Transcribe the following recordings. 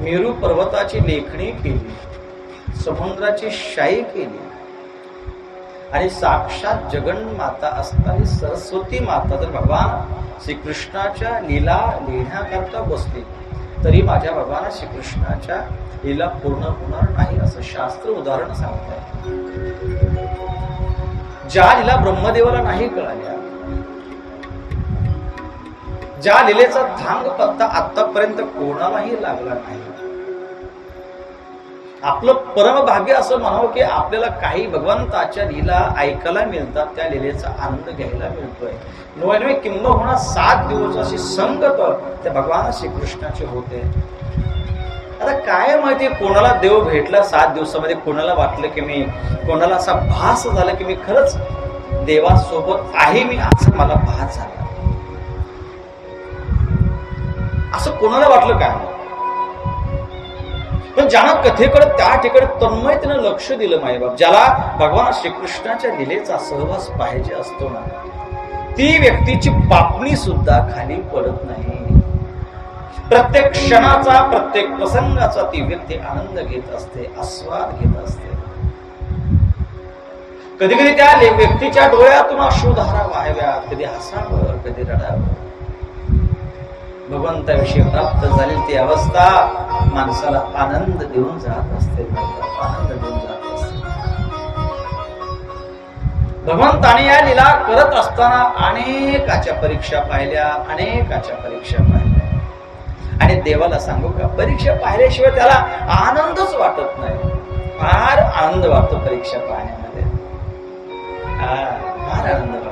मेरू पर्वताची लेखणी केली समुद्राची शाई केली आणि साक्षात जगन्माता असणारी सरस्वती माता जर भगवान श्रीकृष्णाच्या लीला लिहिण्याकरता बसली तरी माझ्या भगवान श्रीकृष्णाच्या लीला पूर्ण होणार नाही असं शास्त्र उदाहरण सांगत आहे ज्या लीला ब्रह्मदेवाला नाही कळाल्या ज्या लीलेचा धांग पत्ता आतापर्यंत कोणालाही लागला नाही आपलं परमभाग्य असं म्हणावं की आपल्याला काही भगवंताच्या लीला ऐकायला मिळतात त्या लीलेचा आनंद घ्यायला मिळतोय. नव्हे किंबहुना सात दिवस अशी संगत त्या भगवान श्रीकृष्णाचे होते. आता काय माहिती कोणाला देव भेटला सात दिवसामध्ये कोणाला वाटलं की मी कोणाला असा भास झाला की मी खरंच देवासोबत आहे मी असं मला भास झाला. असं कोणाला वाटलं काय? पण ज्यानं कथेकडे त्या ठिकाणी तन्मयतेनं लक्ष दिलं मायबाप ज्याला भगवान श्रीकृष्णाच्या लिलेचा सहवास पाहिजे असतो ना ती व्यक्तीची पापणी सुद्धा खाली पडत नाही. प्रत्येक क्षणाचा प्रत्येक प्रसंगाचा ती व्यक्ती आनंद घेत असते आस्वाद घेत असते. कधी कधी त्या व्यक्तीच्या डोळ्यातून अश्रुधारा वाहाव्यात कधी हसावं कधी रडावं. भगवंताविषयी प्राप्त झालेली ती अवस्था माणसाला आनंद देऊन जात असते. आनंद देऊन जात असते. भगवंताने या लिला करत असताना अनेकाच्या परीक्षा पाहिल्या अनेकाच्या परीक्षा पाहिल्या. आणि देवाला सांगू का परीक्षा पाहिल्याशिवाय त्याला आनंदच वाटत नाही. फार आनंद वाटतो परीक्षा पाहण्यामध्ये. फार आनंद वाटतो.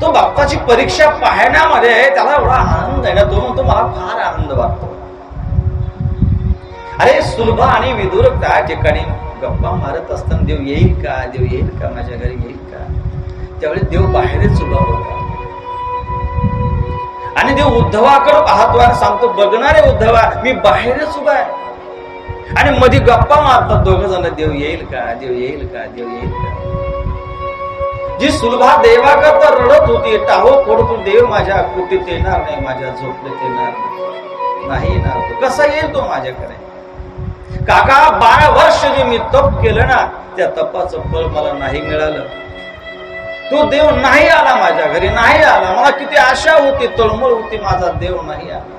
तो बाप्पाची परीक्षा पाहण्यामध्ये त्याला एवढा आनंद आहे ना तो म्हणतो मला फार आनंद वाटतो. अरे सुलभ आणि विदुर त्या ठिकाणी गप्पा मारत असताना देव येईल का? देव येईल का? माझ्या घरी येईल का? त्यावेळी देव बाहेरच उभा होता. आणि देव उद्धवाकडे पाहतो आणि सांगतो बघणारे उद्धवा मी बाहेरच उभा आहे. आणि मध्ये गप्पा मारतात दोघ जण देव येईल का? देव येईल का? देव येईल का? जी सुलभा देवाकरता रडत होती टाहो पडतो देव माझ्या कुटीत येणार नाही माझ्या झोपडीत येणार नाही. नाही येणार तो कसा येईल तो माझ्याकडे? काका बारा वर्ष जे मी तप केलं ना त्या तपाचं फळ मला नाही मिळालं. तो देव नाही आला माझ्या घरी नाही आला. मला किती आशा होती तळमळ होती माझा देव नाही आला.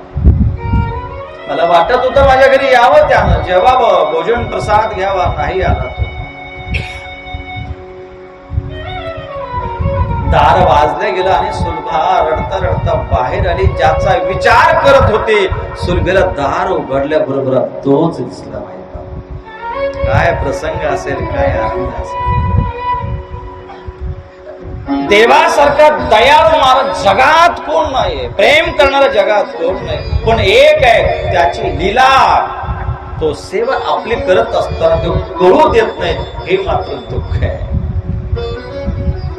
मला वाटत होतं माझ्या घरी यावं त्यानं. जेव्हा भोजन प्रसाद घ्यावा नाही आला तो. दार वाजले गेलं आणि सुलभा रडता रडता बाहेर आली. ज्याचा विचार करत होते सुलभेला दार उघडल्या बरोबर तोच दिसला माहिती काय प्रसंग असेल काय आनंद असेल. देवासारखा दयाळू माणूस जगात कोण नाही प्रेम करणारा जगात कोण नाही. पण एक आहे त्याची लीला. तो सेवा आपली करत असताना तो कळू देत नाही हे मात्र दुःख आहे.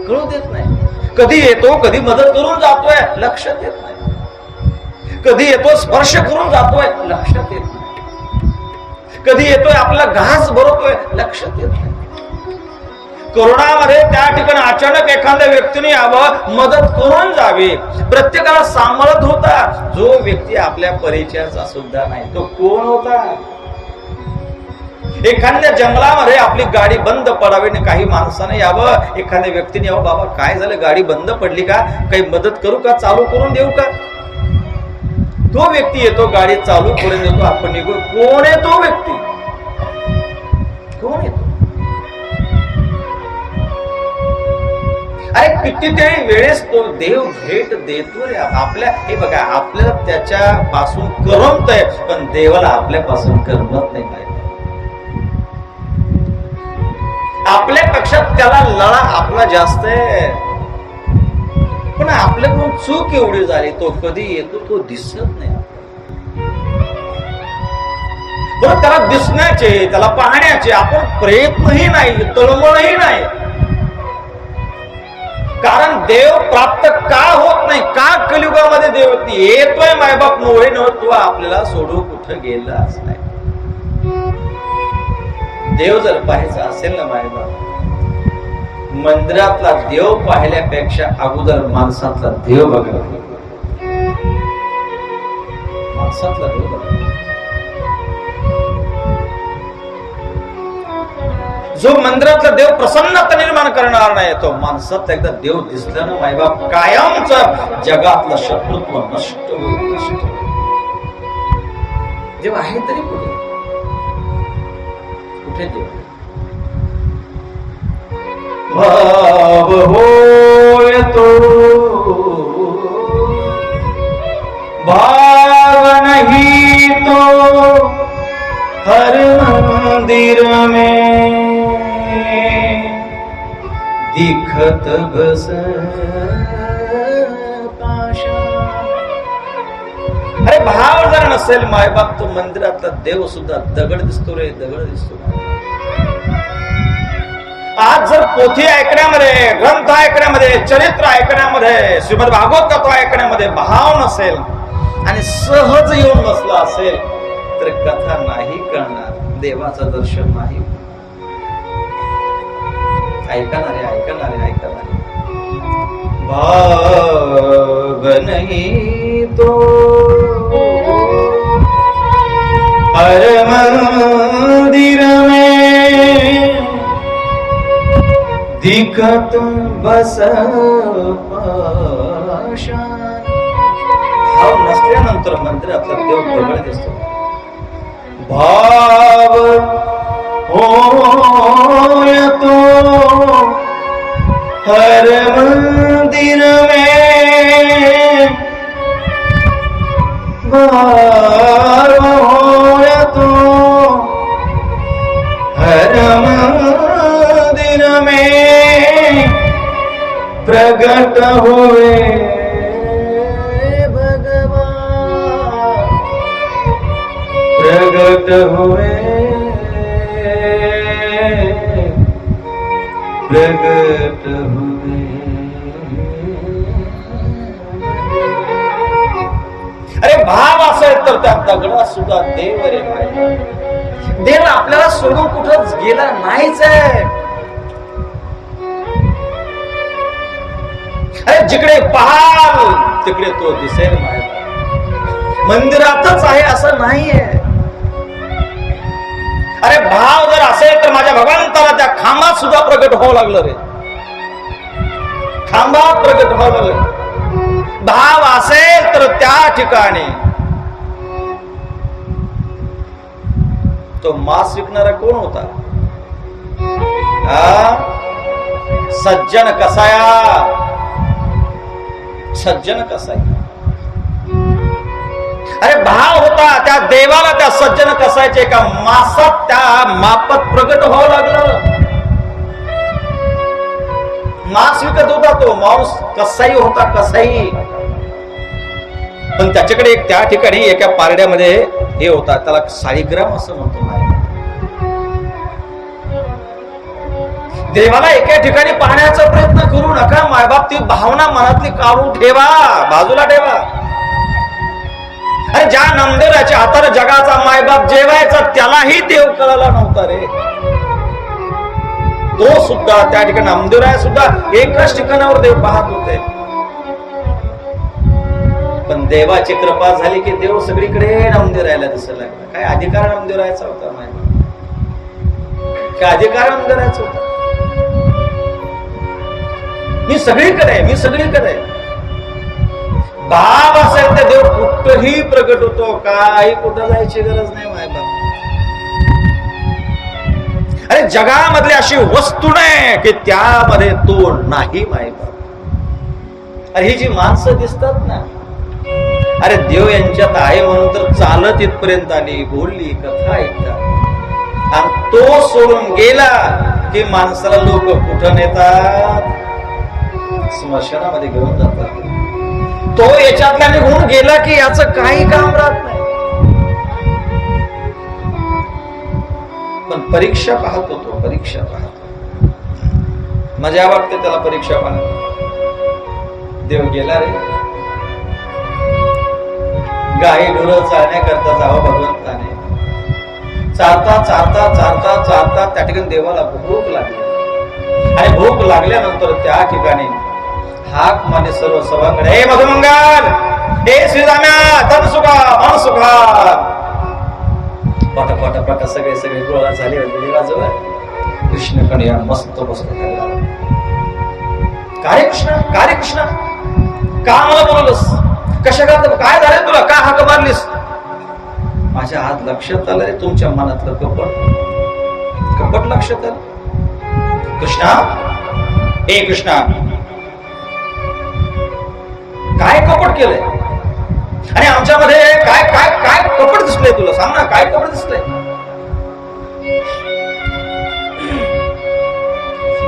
कळू देत नाही. कधी येतो कधी मदत करून जातोय लक्षात येत नाही. कधी येतो स्पर्श करून जातोय लक्षात येत नाही. कधी येतोय आपला घास भरतोय लक्षात येत नाही. कोरोनामध्ये त्या ठिकाणी अचानक एखाद्या व्यक्तीने यावं मदत करून जावी. प्रत्येकाला सांभाळत होता. जो व्यक्ती आपल्या परिचयाचा सुद्धा नाही तो कोण होता? एखाद्या जंगलामध्ये आपली गाडी बंद पडावी आणि काही माणसाने यावं. एखाद्या व्यक्तीने यावं बाबा काय झालं? गाडी बंद पडली का? काही मदत करू का? चालू करून देऊ का? तो व्यक्ती येतो गाडी चालू करून देतो आपण निघू कोण आहे तो व्यक्ती? कोण येतो अरे कितीतरी वेळेस तो देव भेट देतो रे. आपल्या हे बघा आपल्याला त्याच्यापासून करमत आहे पण देवाला आपल्यापासून करमत नाही. आपल्या पक्षात त्याला लढा आपला जास्त आहे. पण आपल्याकडून चूक एवढी झाली तो कधी येतो तो दिसत नाही. बरं त्याला दिसण्याचे त्याला पाहण्याचे आपण प्रयत्नही नाही तळमळही नाही. कारण देव प्राप्त का होत नाही का कलियुगामध्ये देव येतोय मायबाप नवळे नव तू आपल्याला सोडू कुठं गेलाच नाही. देव जर पाहायचा असेल ना मायबाप मंदिरातला देव पाहिल्यापेक्षा अगोदर माणसातला देव बघावा माणसातला देव जो मंदिरातला देव प्रसन्नता निर्माण करणार नाही तो माणसात एकदा देव दिसला ना मायबाप कायमच जगातलं शत्रुत्व नष्ट होईल नष्ट देव आहे तरी कुठे? कुठे देव भाव होय तो. भाव नाही तो. हर मंदिर में दिखत बस अरे भाव जर नसेल मायबाप तो मंदिरातला देव सुद्धा दगड दिसतो रे दगड दिसतो. आज जर पोथी ऐकण्यामध्ये ग्रंथ ऐकण्यामध्ये चरित्र ऐकण्यामध्ये श्रीमद भागवत कथा ऐकण्यामध्ये भाव नसेल आणि सहज येऊन बसला असेल तर कथा नाही कळणार देवाचं दर्शन नाही. ऐकणारे ऐकणारे ऐकणारे भाव नहीं तो. हर मंदिर में दिखत बस पाषाण. भाव नसल्यानंतर मंदिरातला देव दगड दिसतो भाव होय तो हर मंदिर में भाव प्रगट होवे. भगवान प्रगट होवे. प्रगट होवे. अरे भाव असेल तर त्या दगडा सुद्धा देव रे देव आपल्याला सोडून कुठंच गेला नाहीच आहे. अरे जिकडे पाहाल तिकडे तो दिसेल मंदिरातच आहे असं नाहीये. अरे भाव जर असेल तर माझ्या भगवंताला त्या खांबात सुद्धा प्रगट व्हावं लागलं रे. खांबात प्रगट व्हावं लागलं. भाव असेल तर त्या ठिकाणी तो मास विकणारा कोण होता? हा? सज्जन कसाया? सज्जन कसाई अरे भाव होता त्या देवाला त्या सज्जन कसायचे एका मासात त्या मापत प्रगट व्हावं लागलं. मांस विकत होता तो मांस कसाई होता कसाई. पण त्याच्याकडे एक त्या ठिकाणी एका पारड्यामध्ये हे होता त्याला साळीग्राम असं म्हणतो देवाला एका ठिकाणी पाहण्याचा प्रयत्न करू नका. मायबाप ती भावना मनातली काढून ठेवा. बाजूला ठेवा. अरे ज्या नामदेवाच्या हाताने जगाचा मायबाप जेवायचा त्यालाही देव कळाला नव्हता रे. तो सुद्धा त्या ठिकाणी नामदेवराय सुद्धा एकाच ठिकाणावर देव पाहत होते. पण देवाची कृपा झाली की देव सगळीकडे नामदेवरायला दिसायला लागला. काय अधिकार नामदेवरायचा होता माहिती काय अधिकार नामदेवरायचा होता? मी सगळीकडे आहे, मी सगळीकडे आहे. भाव असेल तर देव कुठंही प्रगट होतो काही कुठं जायची गरज नाही मायबाप अरे जगामधली अशी वस्तू नाही की त्यामध्ये तो नाही मायबाप अरे ही जी माणसं दिसतात ना अरे देव यांच्यात आहे म्हणून तर चालत इथपर्यंत आली बोलली कथा ऐकतात. आणि तो सोडून गेला की माणसाला लोक कुठं नेतात? स्मशानामध्ये घेऊन जातात. तो याच्यातल्या निघून गेला की याचं काही काम राहत नाही. पण परीक्षा पाहत होतो परीक्षा पाहतो मजा वाटते त्याला परीक्षा पाहत. देव गेला रे. गाई ढोर चालण्याकरता जावं भगवंताने. चालता चालता चालता चालता त्या ठिकाणी देवाला भूक लागली. आणि भूक लागल्यानंतर त्या ठिकाणी हाक माने सर्व सभांकडे हे मधुमंगल! हे श्रीराम्या तन सुखा मन सुखा. पट पट पट सगळे सगळे गोळा झाले होते देवाजवळ. कृष्ण कन्या मस्त बसले काय कृष्ण काय कृष्ण का मला बोलवलंस? कशा का काय झालं तुला? का हाक मारलीस? माझ्या हात लक्षात आलं तुमच्या मनातलं कपट. कपट लक्षात आलं. कृष्णा ए कृष्णा केलंय. आणि आमच्यामध्ये काय काय काय कपड दिसलंय तुला? सांग ना काय कपड दिसलंय?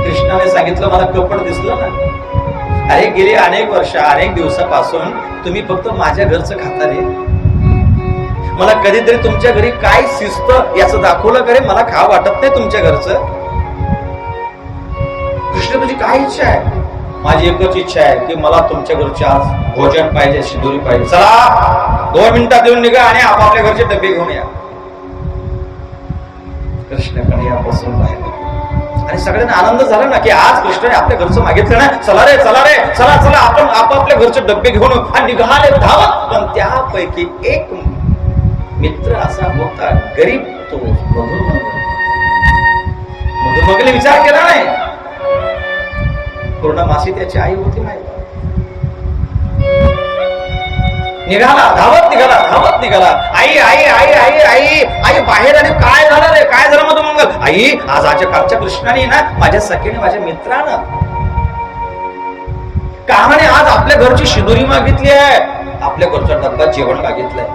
कृष्णाने सांगितलं मला कपड दिसलं ना अरे गेली अनेक वर्ष अनेक दिवसापासून तुम्ही फक्त माझ्या घरचं खाता रे मला कधीतरी तुमच्या घरी काय शिस्त याचं दाखवलं करे मला खा वाटत नाही तुमच्या घरचं? कृष्ण तुझी काय इच्छा आहे? माझी एकच इच्छा आहे की मला तुमच्या घरचे आज भोजन पाहिजे शिदोरी पाहिजे. चला दोन मिनिटात देऊन निघा आणि आपापल्या घरचे डबे घेऊन या. कृष्णाकडे यापासून बाहेर आणि सगळ्यांना आनंद झाला ना की आज कृष्णाने आपल्या घरचं मागितलं ना? चला रे चला रे चला चला आपण आपापल्या घरचे डबे घेऊन आणि निघाले धावत. पण त्यापैकी एक मित्र असा होता गरीब तो मधुमग मधुमंगले विचार केला नाही. पूर्ण मासी त्याची आई होती माहिती निघाला धावत निघाला धावत निघाला. आई आई आई आई आई आई बाहेर आणि काय झालं रे? काय झालं मधु मंगल आई आज आजच्या कालच्या कृष्णाने ना माझ्या सखीने माझ्या मित्रानं कामाने आज आपल्या घरची शिदोरी मागितली आहे. आपल्या घरच्या डब्बा जेवण मागितलंय.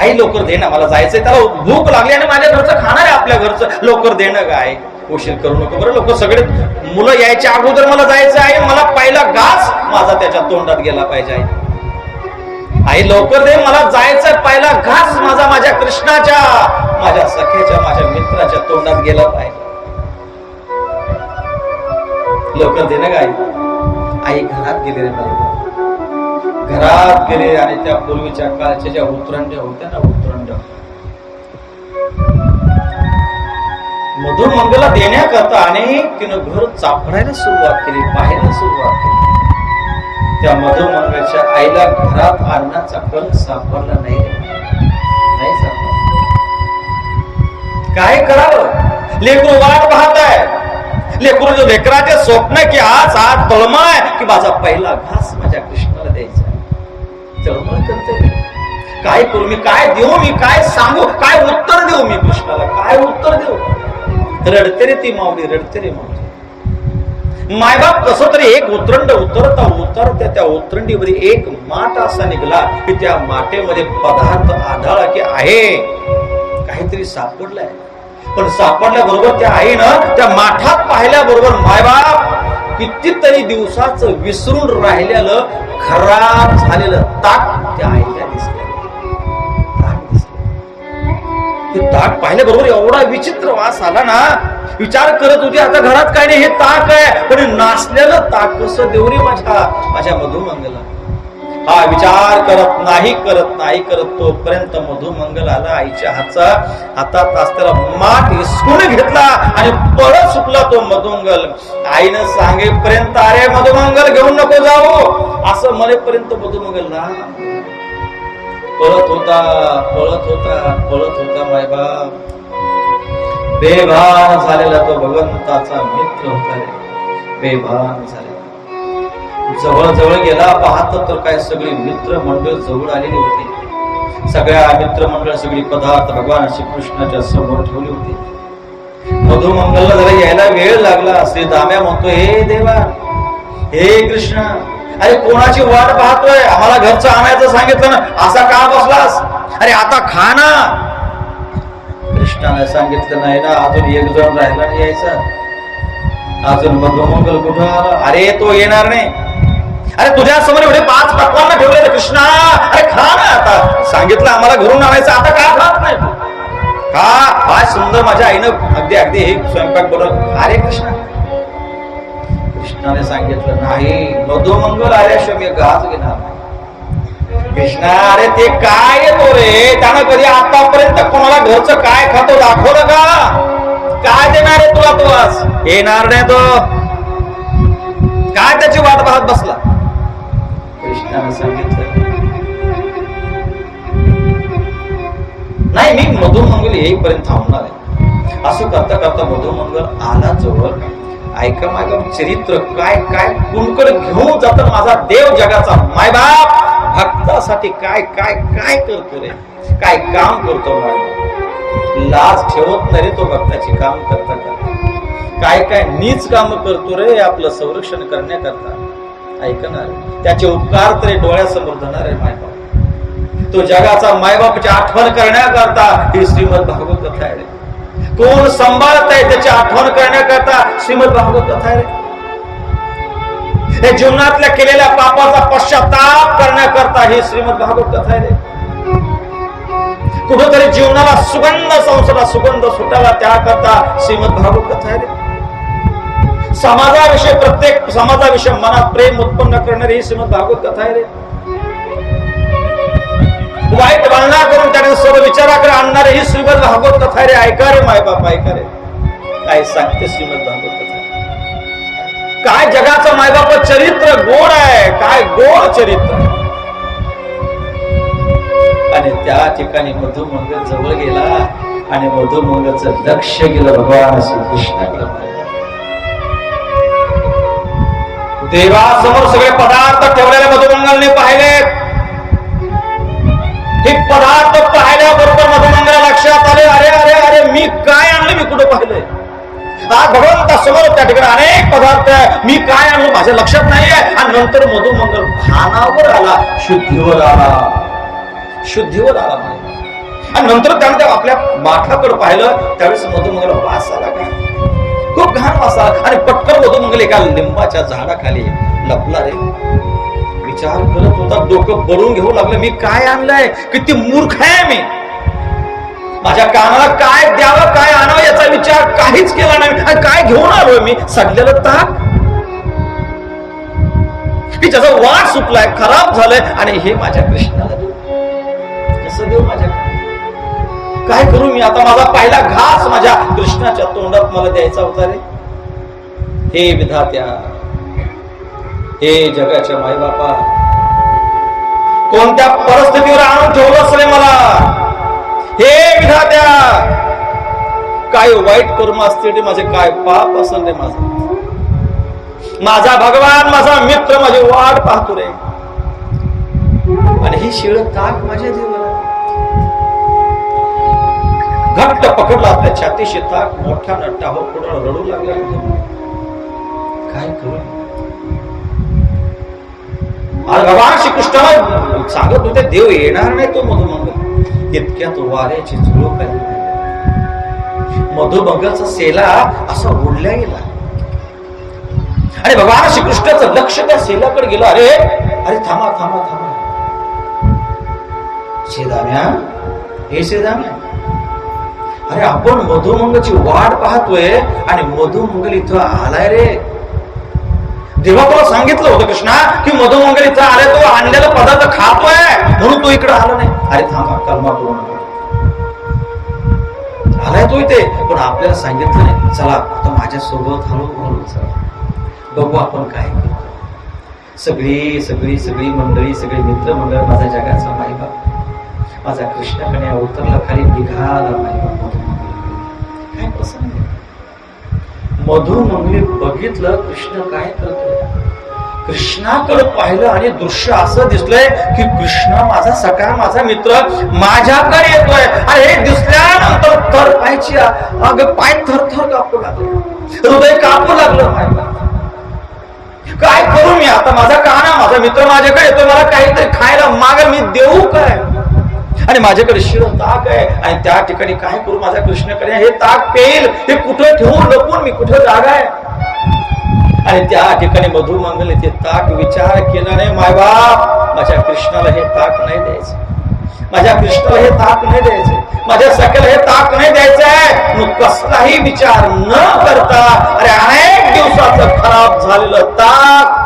आई लवकर दे ना मला जायचंय. त्याला भूक लागली आणि माझ्या घरचं खाणार आहे आपल्या घरचं. लवकर देणं काय उशीर करू नको. बरं लोक सगळे मुलं यायच्या अगोदर मला जायचं आहे. मला पहिला घास माझा त्याच्या तोंडात गेला पाहिजे. आई. लवकर दे. मला जायचं पहिला घास माझा माझ्या कृष्णाच्या माझ्या सखेच्या माझ्या मित्राच्या तोंडात गेला पाहिजे. लवकर दे ना ग आई. घरात गेले रे मला घरात गेले आणि त्या पूर्वीच्या काळच्या ज्या उतरंड्या होत्या ना उतरंड मधुमंगला देण्याकरता अनेक तिनं घर चापडायला सुरुवात केली पाहायला सुरुवात केली. त्या मधुमंगलच्या आईला घरात आणण्याचा कल सापडला नाही. नाही सापडला. काय करावं? लेकरू वाट पाहत आहे. लेकरू जो लेकराचे स्वप्न की आज आज तळमळ की माझा पहिला घास माझ्या कृष्णाला द्यायचा तळमळ करते काय करू मी काय देऊ मी काय सांगू काय उत्तर देऊ मी कृष्णाला? काय उत्तर देऊ? रडते रे ती माऊली रडते रे माऊली. मायबाप कसं तरी एक उतरंड उतरता उतरता त्या उतरंडीवर एक माठ असा निघला की त्या माटेमध्ये पदार्थ आढळला की आहे काहीतरी सापडलाय. पण सापडल्याबरोबर त्या आईनं त्या माठात पाहिल्याबरोबर मायबाप कितीतरी दिवसाचं विसरून राहिलेलं खराब झालेलं ताक त्या आईला दिसलं. ते ताक पाहिल्याबरोबर एवढा विचित्र वास आला ना विचार करत होती आता घरात काय नाही हे ताक आहे. पण नाचलेलं ताक कसं देऊ रे माझ्या माझ्या मधुमंगला? हा विचार करत नाही करत नाही करत तोपर्यंत मधुमंगल आला आईच्या हातचा हातात असताना माठ हिसकून घेतला आणि पळत सुटला तो मधुमंगल. आईनं सांगेपर्यंत अरे मधुमंगल घेऊन नको जाऊ. असं मरेपर्यंत मधुमंगल ना पळत होता पळत होता पळत होता मायबाप बेभान झालेला तो भगवंताचा मित्र होता रे. बेभान झालेला. जवळ जवळ गेला पाहत तर काय सगळी मित्र मंडळ जवळ आलेली होती. सगळ्या मित्र मंडळ सगळी पदार्थ भगवान श्रीकृष्णाच्या समोर ठेवली होती. मधुमंगलला जरा यायला वेळ लागला. श्री दाम्या म्हणतो हे देवा हे कृष्ण अरे कोणाची वाट पाहतोय? आम्हाला घरचं आणायचं सांगितलं ना असा का बसलास? अरे आता खा ना. कृष्णाने सांगितलं नाही ना अजून एक जण राहिला नाही यायचा. अजून मधुमंगल कुठं आला? अरे तो येणार नाही. अरे तुझ्या समोर एवढे पाच पक्वांना ठेवले कृष्णा. अरे खा ना आता. सांगितलं आम्हाला घरून आणायचं आता का खात नाही का आज सुंदर माझ्या आईनं अगदी अगदी हे स्वयंपाक बनव अरे कृष्णा. कृष्णाने सांगितलं नाही. मधुमंगल आल्याशिवाय मी घास घेणार नाही. कृष्णा अरे ते काय येतो रे? त्यानं कधी आतापर्यंत कोणाला घरचं काय खातो दाखवलं का? काय देणार आहे तुला तो आज येणार नाही तो. काय त्याची वाट पाहत बसला? कृष्णाने सांगितलं. नाही मी मधुमंगल येईपर्यंत थांबणार आहे. असं करता करता मधुमंगल आला जवळ. ऐका माझं चरित्र काय काय? कुणकर घेऊन जात माझा देव जगाचा. मायबाप भक्तासाठी काय काय काय करतो रे? काय काम करतो मायबाप लाज ठेवत नाही रे तो भक्ताची काम करता करता काय काय नीच काम करतो रे आपलं संरक्षण करण्याकरता? ऐकणार त्याचे उपकार तरी डोळ्यासमोर धरणार आहे मायबाप तो जगाचा मायबापाची आठवण करण्याकरता ही श्रीमद भागवत कथा आहे. कोण सांभाळत आहे त्याची आठवण करण्याकरता श्रीमद भागवत कथा आहे रे. जीवनातल्या केलेल्या पापाचा पश्चाताप करण्याकरता ही श्रीमद भागवत कथा आहे रे. कुठेतरी जीवनाला सुगंध संसारा सुगंध सुटायला त्याकरता श्रीमद भागवत कथा आहे रे. समाजाविषयी प्रत्येक समाजाविषयी मनात प्रेम उत्पन्न करणारी ही श्रीमद भागवत कथा आहे रे. वाईट वर्णना करून त्याने सर्व विचाराकडे आणणारे ही श्रीमद भागवत कथा रे ऐका रे मायबाप ऐका रे. काय सांगते श्रीमद भागवत कथा? काय जगाचं मायबाप चरित्र गोड आहे काय गोड चरित्र. आणि त्या ठिकाणी मधुमंगल जवळ गेला आणि मधुमंगलचं लक्ष गेलं भगवान श्रीकृष्णाकडे. देवासमोर सगळे पदार्थ कुठं पाहिलंय? हा भगवंता समोर त्या ठिकाणी अनेक पदार्थ आहे. मी काय आणलो माझ्या लक्षात नाहीये. आणि नंतर मधुमंगल भानावर आला. शुद्धीवर आला. शुद्धीवर आला आणि नंतर त्याने त्या आपल्या माठाकडे पाहिलं. त्यावेळेस मधुमंगल वास आला का? खूप घाण वास आला. आणि पटकन मधुमंगल एका लिंबाच्या झाडाखाली लपला रे. विचार करत होता डोकं भरून घेऊ लागलं. मी काय आणलंय? किती मूर्ख आहे मी. माझ्या कामाला काय द्यावं काय आणावं याचा विचार काहीच केला नाही. आणि काय घेऊन आलोय मी? सडलेलं ताक. की ज्याचा वाट सुटलाय खराब झालंय आणि हे माझ्या कृष्णाला देऊ कसं देऊ माझ्या काय करू मी? आता माझा पहिला घास माझ्या कृष्णाच्या तोंडात मला द्यायचा होता रे. हे विधात्या हे जगाच्या मायबापा कोणत्या परिस्थितीवर आणून ठेवलंच रे मला? हे विधात्या! काय वाईट कर्म असतील रे माझे काय पाप असेल रे माझं. माझा भगवान माझा मित्र माझी वाट पाहतो रे. आणि ही शिळ ताक माझ्या जीवनात. घट्ट पकडला आपल्या छातीशी ताक मोठ्या नट्टा हो कुठं रडू लागला काय करू? भगवान श्रीकृष्ण सांगत होते देव येणार नाही तो मधुमंगल इतक्यात वाऱ्याची झुळूक आली मधुमंगलचा सेला असा ओढल्या गेला. आणि भगवान श्रीकृष्णाचं लक्ष त्या सेलाकडे गेलं. अरे अरे थांबा थांबा थांबा. शेदाम्या हे शेदाम्या अरे आपण मधुमंगलची वाट पाहतोय आणि मधुमंगल इथं आलाय रे. देवा तुला सांगितलं होतं कृष्णा की मधुमंगल इथं आलाय तो आणलेला पदार्थ खातोय म्हणून तो इकडे आला नाही. अरे थांबा कलमा करू नका. आलाय तो इथे पण आपल्याला सांगितलं नाही. चला आता माझ्या सोबत हळू चला. बघू आपण काय सगळी सगळी सगळी मंडळी सगळी मित्र मंडळ माझा जगाचा माईबाप माझा कृष्णाकडे उतरला खाली निघाला माईबाप काय प्रसंग आहे? मधुमंगली बघितलं कृष्ण काय करतोय कृष्णाकडे पाहिलं आणि दृश्य असं दिसलंय की कृष्ण माझा सखा माझा मित्र माझ्याकडे येतोय. आणि हे दिसल्यानंतर तर पायची अगं पाय थर थर कापू लागलं. हृदय कापू लागलं पाहिलं काय करू मी आता? माझा काना माझा मित्र माझ्याकडे येतोय. मला काहीतरी खायला माग मी देऊ काय? आणि माझ्याकडे शिळ ताक आहे. आणि त्या ठिकाणी काय करू माझ्या कृष्णाकडे? हे ताक पेल. हे कुठं ठेवून लपून मी कुठं जागा आहे आणि त्या ठिकाणी मधुमंगल ते ताक विचार केला नाही मायबाप माझ्या कृष्णाला हे ताक नाही द्यायचं. माझ्या कृष्णाला हे ताक नाही द्यायचं. माझ्या सख्याला हे ताक नाही द्यायचं आहे मग कसलाही विचार न करता अरे अनेक दिवसाचं खराब झालेलं ताक.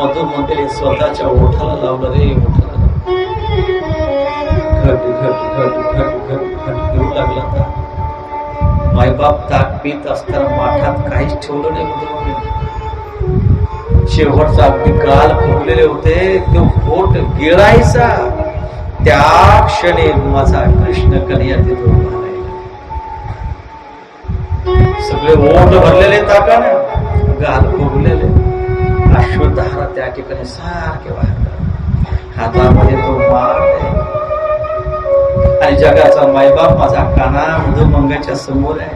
मधुमंगल हे स्वतःच्या ओठाला लावलं रे ओठाला घट घट घट घट. मायबाप ताक पीत असताना माठात काहीच ठेवलं नाही मधुमंगल शेवटचा अगदी गाल फुगलेले होते. तो फोट गिळायचा. त्या क्षणी माझा कृष्ण कन्या तिथे सगळे ओट भरलेले ताकाने गाल फुगलेले. अश्वधारा त्या ठिकाणी सारखे वाहतात. हातामध्ये जगाचा मायबाप माझा काना मधुमंगाच्या समोर आहे.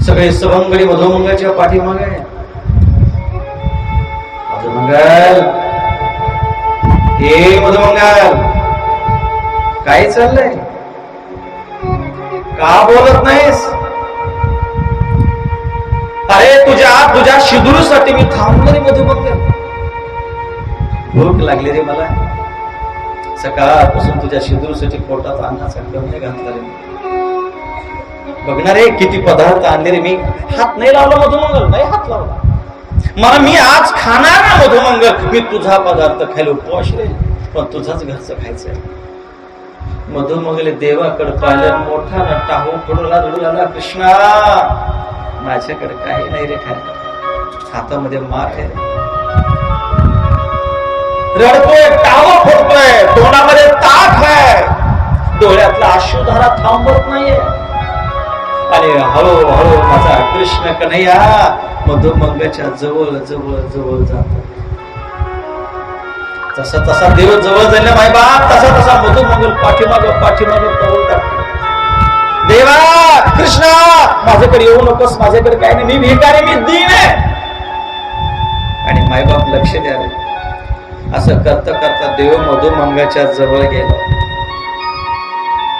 सगळे सवंगडी मधुमंगाच्या पाठीमाग आहे. मधुमंगल हे मधुमंगल. काय चाललंय? का बोलत नाहीस? अरे तुझ्या तुझ्या शिदुरूसाठी मी थांबलो रे मधुमंगल. भूक लागली रे मला. सकाळपासून तुझ्या शिदूरसाठी पोटात अन्नाचा गमने घातला. रे बघणार रे किती पदार्थ आणले रे मी. हात नाही लावला मधुमंगल नाही हात लावला. मला मी आज खाणार ना मधुमंगल. मी तुझा पदार्थ खायला. उपवास रे. पण तुझाच घरचं खायचंय. मधुमंगल देवाकडे पाहिलं. मोठा ना टाहू पडूला रडू लागला. कृष्णा माझ्याकडे काही नाही रे खायला. हातामध्ये मार आहे. रडतोय टावं होतोय तोंडामध्ये ताक आहे. डोळ्यातला अश्रुधारा थांबत नाहीये. आणि हळूहळू माझा कृष्ण कन्हैया मधुमंगाच्या जवळ जवळ जवळ जातो. तसा तसा देव जवळ जाईल माय बाप तसा तसा मधुमंगल पाठीमाग पाठीमाग टाकतो. देवा कृष्णा माझ्याकडे येऊ नकोस माझ्याकडे काही नाही. मी भिकारी मी दीन आहे. आणि मायबाप लक्ष द्यावे असं करता करता देव मधुमंगाच्या जवळ गेला.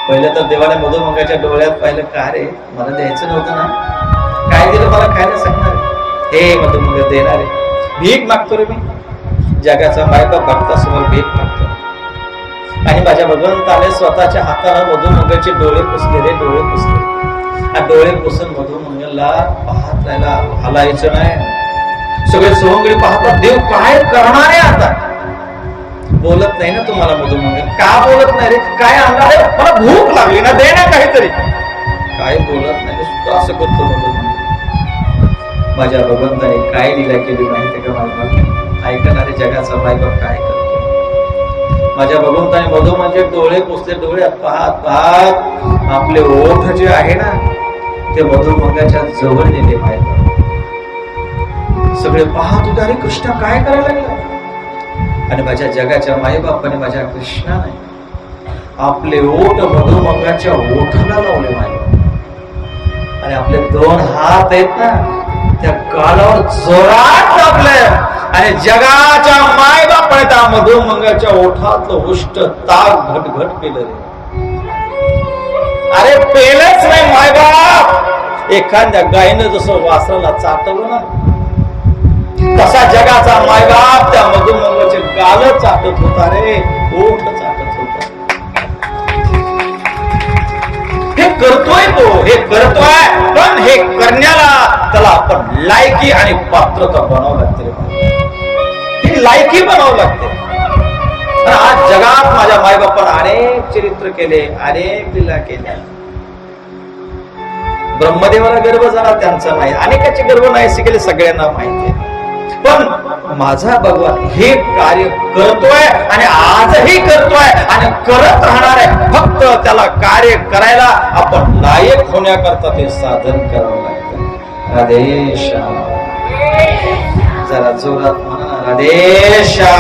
पहिलं तर देवाने मधुमंगाच्या डोळ्यात पाहिलं का रे? मला द्यायचं नव्हतं ना? काय दिलं मला? खायला सांगणार. हे मधुमंग देणार आहे. भीक मागतो रे मी. जगाचा मायबाप भक्तासमोर भीक मागतो. आणि माझ्या भगवंताने स्वतःच्या हातानं मधुमंगाचे डोळे पुसले रे डोळे पुसले. आणि डोळे पुसून मधुमंगला पाहत राहायला हलायचं नाही. सगळे सोहंगडी पाहतात. देव काय करणार आहे आता? बोलत नाही ना तुम्हाला मधुमंगल का बोलत नाही रे? काय आणणार मला भूक लागली ना दे ना काहीतरी. काय बोलत नाही सुद्धा असं करतो मधुमंगल माझ्या भगवंताने काय लीला केली माहिती का माझ्या ऐकणारे जगाचा मायबाप काय करतो? माझ्या भगवंताने मधोमंजे डोळे पुसले डोळे पाहत पाहत आपले ओठ जे आहे ना ते मधुमंगाच्या जवळ नेले पाहिजे सगळे पाहत होते अरे कृष्ण काय करायला लागला? आणि माझ्या जगाच्या माईबापाने माझ्या कृष्णाने आपले ओठ मधुमंगाच्या ओठाला लावले माई आणि आपले दोन हात आहेत ना त्या कालावर जोरात आपले आणि जगाच्या मायबापाने त्या मधुमंगाच्या ओठातलं उष्ट ताक घटघट केलं रे. अरे पेलच नाही मायबाप. एखाद्या गायीनं जसं वासराला चाटवलं ना तसा जगाचा मायबाप त्या मधुमंगाच्या गाल चाटत होता रे ओठ चाटत होता. हे करतोय तो हे करतोय पण हे करण्याला त्याला आपण लायकी आणि पात्रता बनावं लागते रे. लायकी बनावं लागते. आज जगात माझ्या मायबापानं अनेक चरित्र केले अनेक लिला केल्या. ब्रह्मदेवाला गर्व झाला त्यांचा नाही. अनेकाचे गर्व नाही केले सगळ्यांना माहिती आहे. पण माझा भगवान हे कार्य करतोय आणि आजही करतोय आणि करत राहणार आहे. फक्त त्याला कार्य करायला आपण लायक होण्याकरता ते साधन करावं लागतं. राधेश्याम जरा जोरात म्हणा. राधेशा